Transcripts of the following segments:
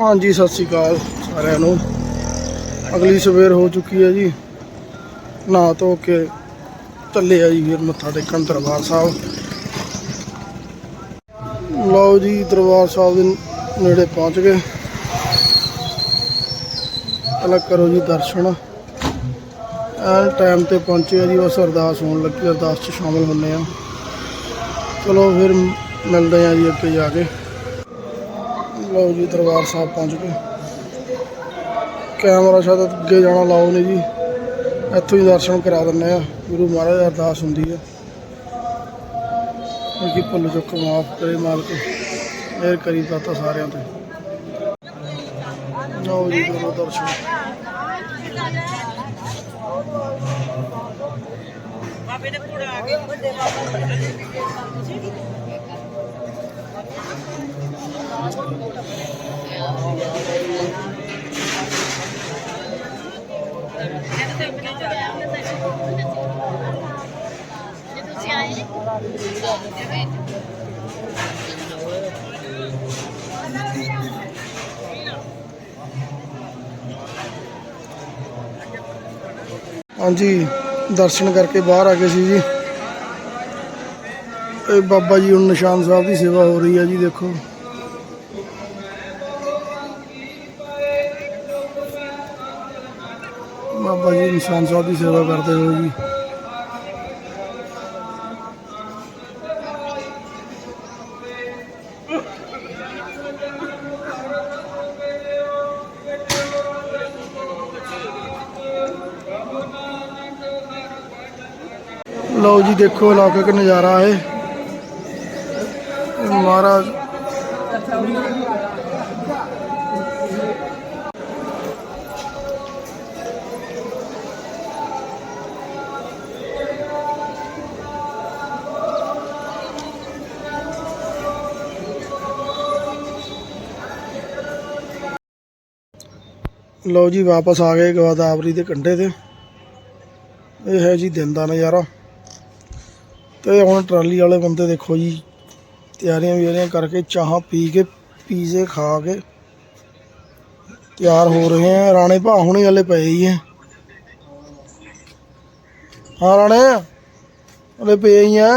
ਹਾਂਜੀ, ਸਤਿ ਸ਼੍ਰੀ ਅਕਾਲ ਸਾਰਿਆਂ ਨੂੰ। ਅਗਲੀ ਸਵੇਰ ਹੋ ਚੁੱਕੀ ਹੈ ਜੀ। ਨਹਾ ਧੋ ਕੇ ਚੱਲੇ ਆ ਜੀ ਫਿਰ ਮੱਥਾ ਟੇਕਣ ਦਰਬਾਰ ਸਾਹਿਬ। ਲਓ ਜੀ, ਦਰਬਾਰ ਸਾਹਿਬ ਦੇ ਨੇੜੇ ਪਹੁੰਚ ਗਏ। ਪਹਿਲਾਂ ਕਰੋ ਜੀ ਦਰਸ਼ਨ। ਐਨ ਟਾਈਮ ਤੇ ਪਹੁੰਚੇ ਆ ਜੀ, ਬਸ ਅਰਦਾਸ ਹੋਣ ਲੱਗੀ, ਅਰਦਾਸ 'ਚ ਸ਼ਾਮਲ ਹੁੰਨੇ ਆ। ਚਲੋ ਫਿਰ ਮਿਲਦੇ ਆ ਜੀ ਅੱਗੇ ਜਾ ਕੇ। ਲਓ ਜੀ ਦਰਬਾਰ ਸਾਹਿਬ ਪਹੁੰਚ ਗਏ। ਕੈਮਰਾ ਸ਼ਾਇਦ ਅੱਗੇ ਜਾਣਾ ਲਾਓ ਨੇ ਜੀ। ਇੱਥੋਂ ਹੀ ਦਰਸ਼ਨ ਕਰਾ ਦਿੰਨੇ ਆ। ਗੁਰੂ ਮਹਾਰਾਜ ਅਰਦਾਸ ਹੁੰਦੀ ਹੈ ਕਿ ਭੁੱਲ ਚੁੱਕ ਮਾਫ ਕਰੇ ਮਾਲਕ। ਮਿਹਰ ਕਰੀ ਦਾਤਾ ਸਾਰਿਆਂ ਤੇ। ਲਓ ਜੀ ਕਰੋ ਦਰਸ਼ਨ। ਤੁਸੀਂ ਆਏ ਹਾਂਜੀ ਦਰਸ਼ਨ ਕਰਕੇ ਬਾਹਰ ਆ ਗਏ ਸੀ ਜੀ ਇਹ ਬਾਬਾ ਜੀ ਹੁਣ ਨਿਸ਼ਾਨ ਸਾਹਿਬ ਦੀ ਸੇਵਾ ਹੋ ਰਹੀ ਹੈ ਜੀ, ਦੇਖੋ। ਬਾਬਾ ਜੀ ਨਿਸ਼ਾਨ ਸਾਹਿਬ ਦੀ ਸੇਵਾ ਕਰਦੇ ਹੋਏ ਜੀ। ਲਓ ਜੀ, ਦੇਖੋ ਇਲਾਕੇ ਦਾ ਨਜ਼ਾਰਾ ਹੈ ਇਹ। ਮਹਾਰਾਜ। ਲਓ ਜੀ, ਵਾਪਸ ਆ ਗਏ ਗੋਦਾਵਰੀ ਦੇ ਕੰਢੇ ਤੇ। ਇਹ ਹੈ ਜੀ ਦਿਨ ਦਾ ਨਜ਼ਾਰਾ। ਤੇ ਹੁਣ ਟਰਾਲੀ ਵਾਲੇ ਬੰਦੇ ਦੇਖੋ ਜੀ ਤਿਆਰੀਆਂ ਵੀਰੀਆਂ ਕਰਕੇ ਚਾਹਾਂ ਪੀ ਕੇ ਪੀਜ਼ੇ ਖਾ ਕੇ ਤਿਆਰ ਹੋ ਰਹੇ ਆ ਰਾਣੇ ਭਾ ਹੁਣੇ ਹਲੇ ਪਏ ਹੀ ਆ ਹਾਂ ਰਾਣੇ ਹਲੇ ਪਏ ਹੀ ਆ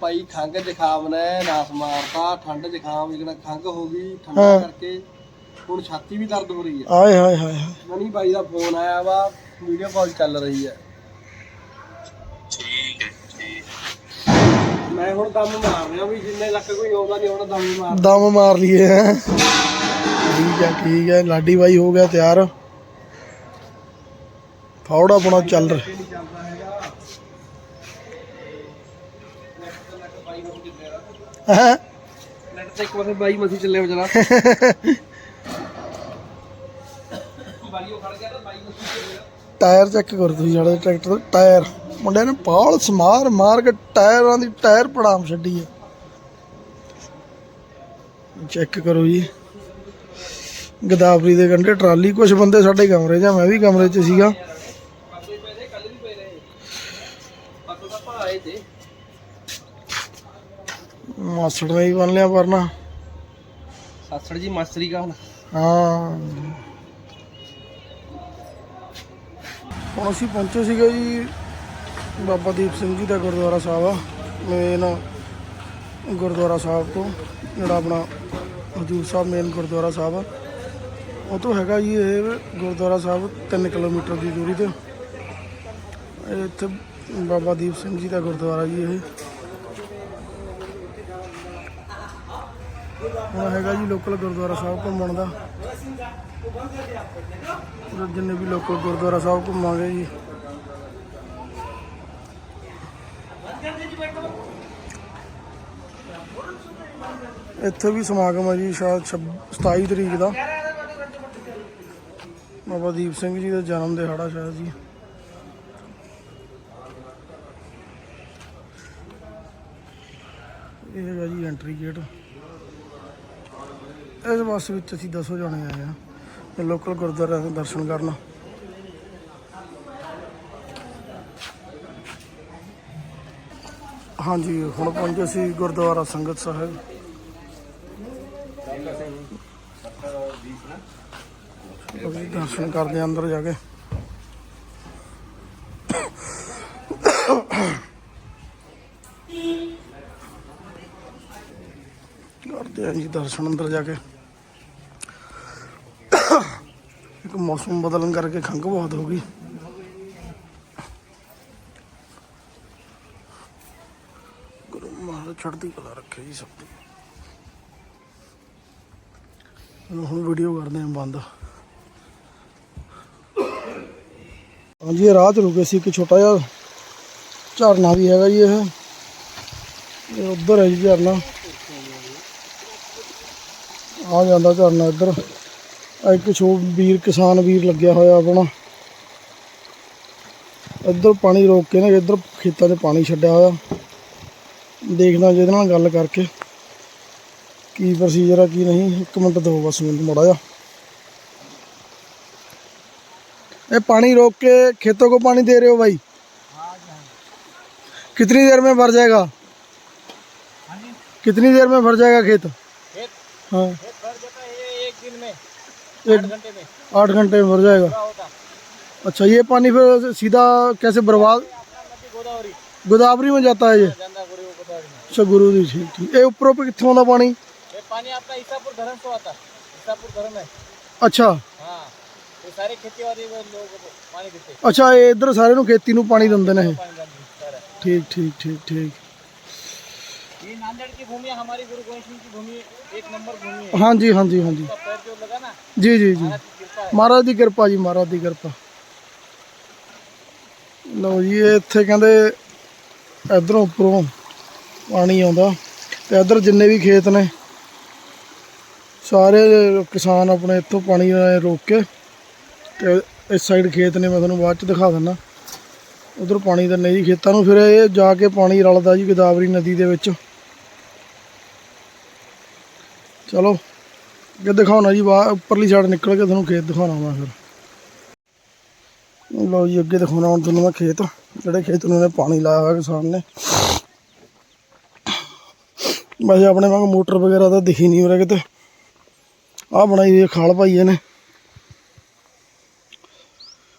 ਭਾਈ ਖੰਗ ਜ਼ੁਕਾਮ ਨੇ ਨਾਸ ਮਾਰਤਾ ਠੰਡ ਜ਼ੁਕਾਮ ਜਿਹੜਾ ਖੰਗ ਹੋ ਗਈ ਹਾਂ। ਠੰਡਾ ਕਰਕੇ ਹੁਣ ਛਾਤੀ ਵੀ ਦਰਦ ਹੋ ਰਹੀ ਹੈ। ਆਏ ਹਾਏ ਹਾਏ ਹਾਏ। ਮਨੀ ਬਾਈ ਦਾ ਫੋਨ ਆਇਆ ਵਾ ਵੀਡੀਓ ਕਾਲ ਚੱਲ ਰਹੀ ਹੈ। ਮੈਂ ਹੁਣ ਦਮ ਮਾਰ ਰਿਹਾ ਵੀ ਜਿੰਨੇ ਲੱਕ ਕੋਈ ਆਉਂਦਾ ਨਹੀਂ ਆਉਣਾ ਦਮ ਮਾਰ ਦਮ ਮਾਰ ਲਈਏ ਹੈਂ। ਠੀਕ ਹੈ ਠੀਕ ਹੈ ਲਾਡੀ ਬਾਈ ਹੋ ਗਿਆ ਤਿਆਰ। ਫੌੜਾ ਬਣਾ ਚੱਲ ਰਿਹਾ। ਹੈਂ? ਨੈਟ ਤੇ ਇੱਕ ਵਾਰ ਬਾਈ ਮਸੀ ਚੱਲੇ ਵਿਚਾਰਾ। ਬਾਈ ਉਹ ਖੜ ਗਿਆ ਤਾਂ ਬਾਈ ਮਸੀ ਚੱਲਿਆ ਟਾਇਰ ਚੈੱਕ ਕਰੋ ਤੁਸੀਂ ਜਿਹੜੇ ਟਰੈਕਟਰ ਦੇ ਟਾਇਰ। ਮੁੰਡਿਆਂ ਨੇ ਪਾਲ ਸਮਾਰ ਮਾਰ ਕੇ ਟਾਇਰਾਂ ਦੀ ਟਾਇਰ ਪੜਾਮ ਛੱਡੀ ਹੈ ਚੈੱਕ ਕਰੋ ਜੀ। ਗਦਾਵਰੀ ਦੇ ਕੰਢੇ ਟਰਾਲੀ ਕੁਝ ਬੰਦੇ ਸਾਡੇ ਕਮਰੇ 'ਚ ਮੈਂ ਵੀ ਕਮਰੇ 'ਚ ਸੀਗਾ। ਮਾਸੜ ਨੇ ਹੀ ਬਣ ਲਿਆ ਪਰਨਾ ਸਾਸੜ ਜੀ ਮਾਸਟਰੀ ਕਾ ਹਾਂ। ਹੁਣ ਅਸੀਂ ਪਹੁੰਚੇ ਸੀਗੇ ਜੀ ਬਾਬਾ ਦੀਪ ਸਿੰਘ ਜੀ ਦਾ ਗੁਰਦੁਆਰਾ ਸਾਹਿਬ ਆ ਮੇਨ ਗੁਰਦੁਆਰਾ ਸਾਹਿਬ ਤੋਂ, ਜਿਹੜਾ ਆਪਣਾ ਹਜੂਰ ਸਾਹਿਬ ਮੇਨ ਗੁਰਦੁਆਰਾ ਸਾਹਿਬ ਆ, ਉਹ ਤੋਂ ਹੈਗਾ ਜੀ ਇਹ ਗੁਰਦੁਆਰਾ ਸਾਹਿਬ 3 ਕਿਲੋਮੀਟਰ ਦੀ ਦੂਰੀ ਤੇ। ਇਹ ਇੱਥੇ ਬਾਬਾ ਦੀਪ ਸਿੰਘ ਜੀ ਦਾ ਗੁਰਦੁਆਰਾ ਜੀ ਇਹ। ਹੁਣ ਹੈਗਾ ਜੀ ਲੋਕਲ ਗੁਰਦੁਆਰਾ ਸਾਹਿਬ ਘੁੰਮਣ ਦਾ। ਜਿੰਨੇ ਵੀ ਲੋਕਲ ਗੁਰਦੁਆਰਾ ਸਾਹਿਬ ਘੁੰਮਾਂਗੇ ਜੀ। ਇੱਥੇ ਵੀ ਸਮਾਗਮ ਹੈ ਜੀ, ਸ਼ਾਇਦ 27 ਤਰੀਕ ਦਾ। ਬਾਬਾ ਦੀਪ ਸਿੰਘ ਜੀ ਦਾ ਜਨਮ ਦਿਹਾੜਾ ਸ਼ਾਇਦ ਜੀ। ਇਹ ਹੈਗਾ ਜੀ ਐਂਟਰੀ ਗੇਟ ਇਸ ਬੱਸ ਵਿੱਚ ਅਸੀਂ ਦਸੋ ਜਾਣੇ ਆਏ ਆ। ਲੋਕਲ ਗੁਰਦੁਆਰਾ ਦੇ ਦਰਸ਼ਨ ਕਰਨ। ਹਾਂਜੀ, ਹੁਣ ਪਹੁੰਚੇ ਸੀ ਗੁਰਦੁਆਰਾ ਸੰਗਤ ਸਾਹਿਬ। ਅਸੀਂ ਦਰਸ਼ਨ ਕਰਦੇ ਹਾਂ ਅੰਦਰ ਜਾ ਕੇ। ਕਰਦੇ ਹਾਂ ਜੀ ਦਰਸ਼ਨ ਅੰਦਰ ਜਾ ਕੇ। ਇੱਕ ਮੌਸਮ ਬਦਲਣ ਕਰਕੇ ਖੰਘ ਬਹੁਤ ਹੋ ਗਈ। ਗੁਰੂ ਚੜ੍ਹਦੀ ਕਲਾ ਰੱਖੇ ਜੀ ਸਭ ਦੀ। ਹੁਣ ਵੀਡੀਓ ਕਰਦੇ ਹਾਂ ਬੰਦ। ਹਾਂਜੀ, ਇਹ ਰਾਹ ਚ ਰੁਕੇ ਸੀ ਇੱਕ ਛੋਟਾ ਜਿਹਾ ਝਰਨਾ ਵੀ ਹੈਗਾ ਜੀ ਇਹ। ਇਹ ਉੱਧਰ ਹੈ ਜੀ ਝਰਨਾ। ਆ ਜਾਂਦਾ ਝਰਨਾ ਇੱਧਰ। ਇੱਕ ਛੋ ਵੀਰ, ਕਿਸਾਨ ਵੀਰ ਲੱਗਿਆ ਹੋਇਆ ਆਪਣਾ। ਇੱਧਰ ਪਾਣੀ ਰੋਕ ਕੇ ਨਾ, ਇੱਧਰ ਖੇਤਾਂ 'ਚ ਪਾਣੀ ਛੱਡਿਆ ਹੋਇਆ। ਦੇਖਦਾ ਜਿਹਦੇ ਨਾਲ ਗੱਲ ਕਰਕੇ ਕੀ ਪ੍ਰੋਸੀਜਰ ਆ ਕੀ ਨਹੀਂ ਇੱਕ ਮਿੰਟ ਦਿਓ ਬਸ ਮੈਨੂੰ ਮੜਾ ਜਾ ये पानी रोक के खेतों को पानी दे रहे हो भाई कितनी देर में भर जाएगा कितनी देर में भर जाएगा खेत हाँ एक दिन में एक घंटे में आठ घंटे में भर जाएगा होता अच्छा ये पानी फिर सीधा कैसे बर्बाद गोदावरी गोदावरी में जाता है ये गंदा गुरु गोदावरी में अच्छा गुरु जी ठीक ठीक ये ऊपर ऊपर कितने होता पानी ये पानी आपका ईसापुर धर्म से आता ईसापुर धर्म है अच्छा हाँ ये सारे खेती वाले लोग पानी देते ਅੱਛਾ ਇਹ ਇੱਧਰ ਸਾਰੇ ਨੂੰ ਖੇਤੀ ਨੂੰ ਪਾਣੀ ਦਿੰਦੇ ਨੇ ਇਹ पानी डालते सारा ਠੀਕ ਠੀਕ ਠੀਕ ਠੀਕ ये नांदेड़ की भूमि है, हमारी गुरु गोविंद सिंह की भूमि एक नंबर भूमि है ਹਾਂਜੀ ਹਾਂਜੀ ਹਾਂਜੀ उसका पैर जो लगा ना ਜੀ ਜੀ ਜੀ महाराज की कृपा है ਮਹਾਰਾਜ ਦੀ ਕਿਰਪਾ ਜੀ ਮਹਾਰਾਜ ਦੀ ਕਿਰਪਾ ਲਓ ਜੀ ਇਹ ਇੱਥੇ ਕਹਿੰਦੇ ਇਧਰੋਂ ਉੱਪਰੋਂ ਪਾਣੀ ਆਉਂਦਾ ਤੇ ਇਧਰ ਜਿੰਨੇ ਵੀ ਖੇਤ ਨੇ, ਸਾਰੇ ਕਿਸਾਨ ਆਪਣੇ ਇੱਥੋਂ ਪਾਣੀ ਰੋਕ ਕੇ ਤੇ ਇਸ ਸਾਈਡ ਖੇਤ ਨੇ, ਮੈਂ ਤੁਹਾਨੂੰ ਬਾਅਦ ਚ ਦਿਖਾ ਦਿੰਦਾ। ਉਧਰ ਪਾਣੀ ਤਾਂ ਨਹੀਂ ਜੀ ਖੇਤਾਂ ਨੂੰ, ਫਿਰ ਇਹ ਜਾ ਕੇ ਪਾਣੀ ਰਲਦਾ ਜੀ ਗੋਦਾਵਰੀ ਨਦੀ ਦੇ ਵਿੱਚ। ਚਲੋ, ਅੱਗੇ ਦਿਖਾਉਣਾ ਜੀ ਬਾਹਰ ਉੱਪਰਲੀ ਸਾਈਡ ਨਿਕਲ ਕੇ ਤੁਹਾਨੂੰ ਖੇਤ ਦਿਖਾਉਣਾ ਮੈਂ ਫਿਰ। ਲਓ ਜੀ, ਅੱਗੇ ਦਿਖਾਉਣਾ ਹੁਣ ਤੁਹਾਨੂੰ ਮੈਂ ਖੇਤ, ਜਿਹੜੇ ਖੇਤ ਨੂੰ ਇਹਨੇ ਪਾਣੀ ਲਾਇਆ ਹੋਇਆ ਕਿਸਾਨ ਨੇ। ਵੈਸੇ ਆਪਣੇ ਵਾਂਗ ਮੋਟਰ ਵਗੈਰਾ ਤਾਂ ਦਿਖੀ ਨਹੀਂ ਉਰੇ ਕਿਤੇ। ਆਹ ਬਣਾਈ ਹੋਈ ਖਾਲ ਪਾਈ ਇਹਨੇ।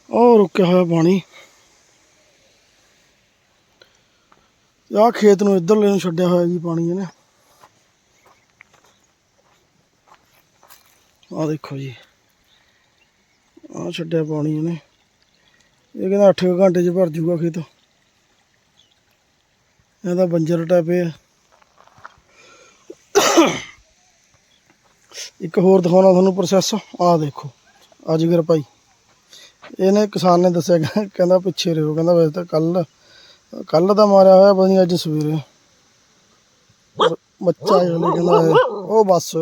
ਉਹ ਰੁਕਿਆ ਹੋਇਆ ਪਾਣੀ। ਆਹ ਖੇਤ ਨੂੰ ਇੱਧਰਲੇ ਨੂੰ ਛੱਡਿਆ ਹੋਇਆ ਜੀ ਪਾਣੀ ਇਹਨੇ। ਆਹ ਦੇਖੋ ਜੀ। ਆਹ ਛੱਡਿਆ ਪਾਣੀ ਇਹਨੇ। ਇਹ ਕਹਿੰਦਾ 8 ਘੰਟੇ 'ਚ ਭਰ ਜੂਗਾ ਖੇਤ। ਇਹਦਾ ਬੰਜਰ ਟੈਪ ਆ। ਇੱਕ ਹੋਰ ਦਿਖਾਉਣਾ ਤੁਹਾਨੂੰ ਪ੍ਰੋਸੈਸ ਆਹ ਦੇਖੋ ਅਜਗਰ ਭਾਈ। ਇਹਨੇ ਕਿਸਾਨ ਨੇ ਦੱਸਿਆ, ਕਹਿੰਦਾ ਪਿੱਛੇ ਰਹੋ, ਕਹਿੰਦਾ ਵੈਸੇ ਤਾਂ ਕੱਲ ਕੱਲ ਦਾ ਮਾਰਿਆ ਹੋਇਆ, ਪਤਾ ਅੱਜ ਸਵੇਰੇ। ਬੱਚਾ ਜਿਹੜਾ ਕਹਿੰਦਾ ਉਹ ਬਸ।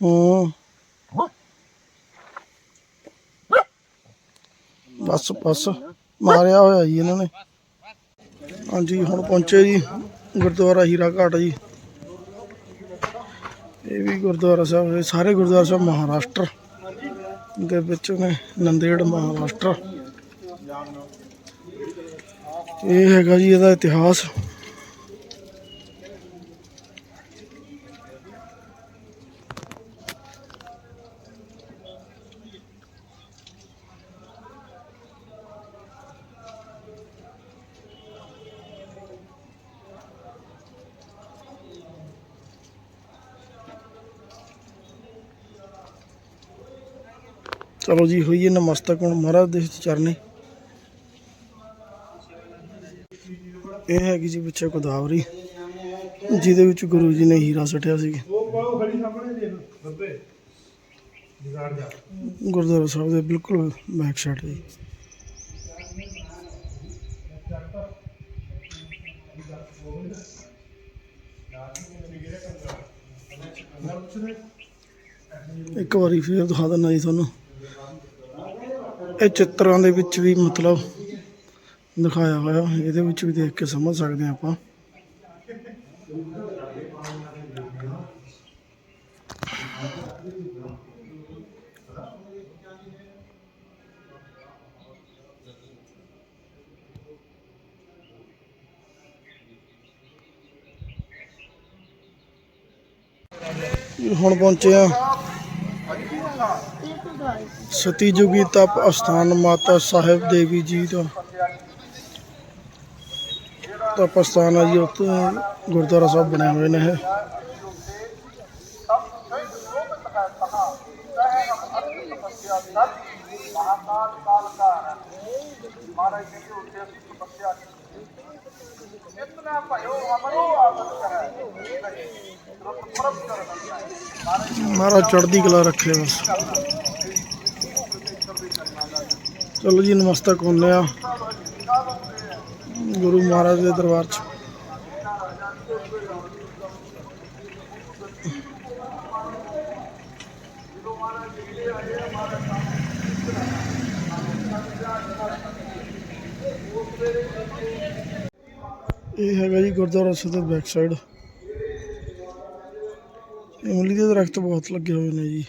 ਹੂੰ। ਬਸ ਬਸ, ਮਾਰਿਆ ਹੋਇਆ ਜੀ ਇਹਨਾਂ ਨੇ। ਹਾਂਜੀ, ਹੁਣ ਪਹੁੰਚੇ ਜੀ ਗੁਰਦੁਆਰਾ ਹੀਰਾ ਘਾਟ ਜੀ। ਇਹ ਵੀ ਗੁਰਦੁਆਰਾ ਸਾਹਿਬ ਇਹ ਸਾਰੇ ਗੁਰਦੁਆਰਾ ਸਾਹਿਬ ਮਹਾਰਾਸ਼ਟਰ ਦੇ ਵਿੱਚ ਨੇ, ਨੰਦੇੜ ਮਹਾਰਾਸ਼ਟਰ। ਇਹ ਹੈਗਾ ਜੀ ਇਹਦਾ ਇਤਿਹਾਸ। ਚਲੋ ਜੀ ਹੋਈਏ ਨਮਸਤਕ ਹੁਣ ਮਹਾਰਾਜ ਦੇ ਚਰਨੇ। ਇਹ ਹੈਗੀ ਜੀ ਪਿੱਛੇ ਗੋਦਾਵਰੀ, ਜਿਹਦੇ ਵਿੱਚ ਗੁਰੂ ਜੀ ਨੇ ਹੀਰਾ ਸਟਿਆ ਸੀ। ਗੁਰਦੁਆਰਾ ਸਾਹਿਬ ਦੇ ਬਿਲਕੁਲ ਬੈਕ ਸਾਈਡ ਜੀ ਇੱਕ ਵਾਰੀ ਫੇਰ ਦਿਖਾ ਦਿੰਦਾ ਜੀ ਤੁਹਾਨੂੰ। ਇਹ ਚਿੱਤਰਾਂ ਦੇ ਵਿੱਚ ਵੀ ਮਤਲਬ ਦਿਖਾਇਆ ਹੋਇਆ, ਇਹਦੇ ਵਿੱਚ ਵੀ ਦੇਖ ਕੇ ਸਮਝ ਸਕਦੇ ਹਾਂ ਆਪਾਂ। ਹੁਣ ਪਹੁੰਚੇ ਆ ਸਤੀਜੁਗੀ ਤਪ ਅਸਥਾਨ ਮਾਤਾ ਸਾਹਿਬ ਦੇਵੀ ਜੀ ਦਾ ਤਪ ਅਸਥਾਨ ਹੈ ਜੀ, ਉੱਥੇ ਗੁਰਦੁਆਰਾ ਸਾਹਿਬ ਬਣੇ ਹੋਏ ਨੇ ਇਹ। ਮਹਾਰਾਜ ਚੜ੍ਹਦੀ ਕਲਾ ਰੱਖੇ ਬਸ। ਚਲੋ ਜੀ ਨਮਸਤਕ ਹੁੰਨੇ ਆ। ਗੁਰੂ ਮਹਾਰਾਜ ਦੇ ਦਰਬਾਰ 'ਚ। ਇਹ ਹੈਗਾ ਜੀ ਗੁਰਦੁਆਰਾ ਸਾਹਿਬ ਦੇ ਬੈਕ ਸਾਈਡ ਇਮਲੀ ਦੇ ਦਰਖਤ ਬਹੁਤ ਲੱਗੇ ਹੋਏ ਨੇ ਜੀ।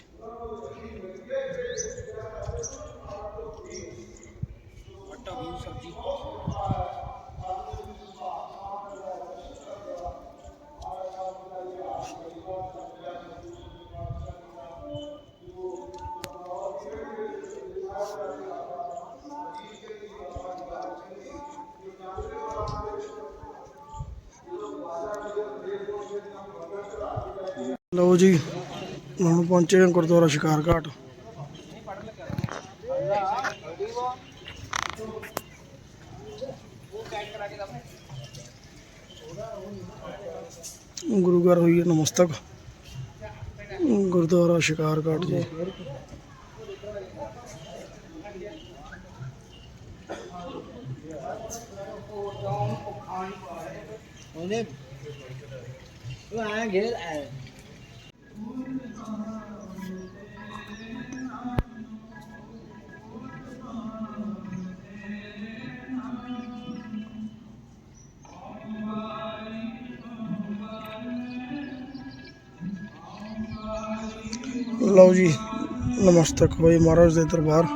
ਲਓ ਜੀ ਹੁਣ ਪਹੁੰਚੇ ਹਾਂ ਗੁਰਦੁਆਰਾ ਸ਼ਿਕਾਰ ਘਾਟ ਗੁਰੂ ਘਰ ਹੋਈ ਹੈ ਨਮਸਤਕ ਗੁਰਦੁਆਰਾ ਸ਼ਿਕਾਰ ਘਾਟ ਜੀ ਉਹਨੇ ਉਹ ਲਓ ਜੀ, ਨਮਸਤਕ ਹੋਈ ਮਹਾਰਾਜ ਦੇ ਦਰਬਾਰ।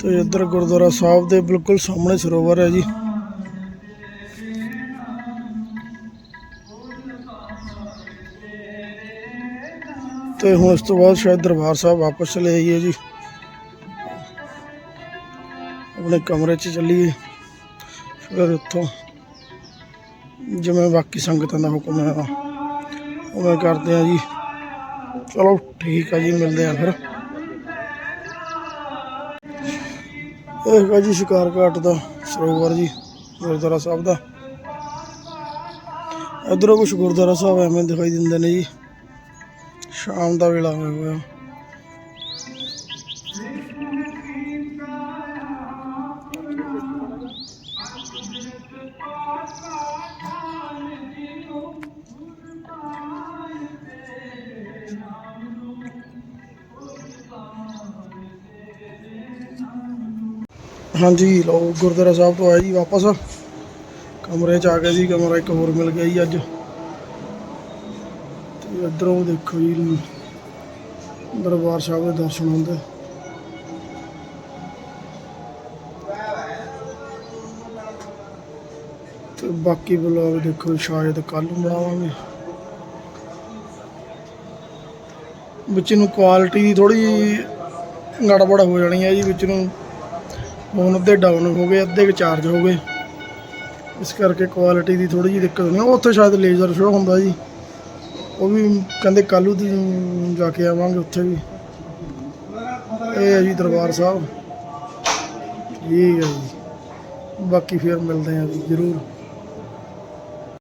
ਤੇ ਇੱਧਰ ਗੁਰਦੁਆਰਾ ਸਾਹਿਬ ਦੇ ਬਿਲਕੁਲ ਸਾਹਮਣੇ ਸਰੋਵਰ ਹੈ ਜੀ। ਤੇ ਹੁਣ ਇਸ ਤੋਂ ਬਾਅਦ ਸ਼ਾਇਦ ਦਰਬਾਰ ਸਾਹਿਬ ਵਾਪਸ ਚਲੇ ਜਾਈਏ ਜੀ। ਆਪਣੇ ਕਮਰੇ 'ਚ ਚੱਲੀਏ। ਫਿਰ ਉੱਥੋਂ ਜਿਵੇਂ ਬਾਕੀ ਸੰਗਤਾਂ ਦਾ ਹੁਕਮ ਹੈ, ਉਵੇਂ ਕਰਦੇ ਆ ਜੀ। ਚਲੋ ਠੀਕ ਆ ਜੀ, ਮਿਲਦੇ ਆ ਫਿਰ। ਇਹ ਹੈਗਾ ਜੀ ਸ਼ਿਕਾਰ ਘਾਟ ਦਾ ਸਰੋਵਰ ਜੀ, ਗੁਰਦੁਆਰਾ ਸਾਹਿਬ ਦਾ। ਇਧਰੋਂ ਕੁਝ ਗੁਰਦੁਆਰਾ ਸਾਹਿਬ ਐਵੇਂ ਦਿਖਾਈ ਦਿੰਦੇ ਨੇ ਜੀ। ਸ਼ਾਮ ਦਾ ਵੇਲਾ ਹੋਇਆ ਹੋਇਆ। ਹਾਂਜੀ, ਲਓ, ਗੁਰਦੁਆਰਾ ਸਾਹਿਬ ਤੋਂ ਆਏ ਜੀ ਵਾਪਸ। ਕਮਰੇ 'ਚ ਆ ਗਏ ਸੀ ਕਮਰਾ ਇੱਕ ਹੋਰ ਮਿਲ ਗਿਆ ਜੀ ਅੱਜ। ਤੇ ਇੱਧਰੋਂ ਦੇਖੋ ਜੀ, ਦਰਬਾਰ ਸਾਹਿਬ ਦੇ ਦਰਸ਼ਨ ਹੁੰਦੇ। ਤੇ ਬਾਕੀ ਬਲੌਗ ਦੇਖੋ, ਸ਼ਾਇਦ ਕੱਲ ਨੂੰ ਬਣਾਵਾਂਗੇ। ਵਿੱਚ ਨੂੰ ਕੁਆਲਿਟੀ ਦੀ ਥੋੜੀ ਗੜਬੜ ਹੋ ਜਾਣੀ ਹੈ ਜੀ, ਵਿੱਚ ਨੂੰ। ਫੋਨ ਅੱਧੇ ਡਾਊਨ ਹੋ ਗਏ, ਅੱਧੇ ਕੁ ਚਾਰਜ ਹੋ ਗਏ। ਇਸ ਕਰਕੇ ਕੁਆਲਿਟੀ ਦੀ ਥੋੜੀ ਜਿਹੀ ਦਿੱਕਤ ਨਹੀਂ ਆ। ਉੱਥੇ ਸ਼ਾਇਦ ਲੇਜ਼ਰ ਸ਼ੋ ਹੁੰਦਾ ਜੀ। ਉਹ ਵੀ ਕਹਿੰਦੇ ਕੱਲ੍ਹ ਦੀ ਜਾ ਕੇ ਆਵਾਂਗੇ ਉੱਥੇ ਵੀ। ਇਹ ਹੈ ਜੀ ਦਰਬਾਰ ਸਾਹਿਬ। ਠੀਕ ਹੈ ਜੀ। ਬਾਕੀ ਫਿਰ ਮਿਲਦੇ ਹਾਂ ਜੀ, ਜ਼ਰੂਰ।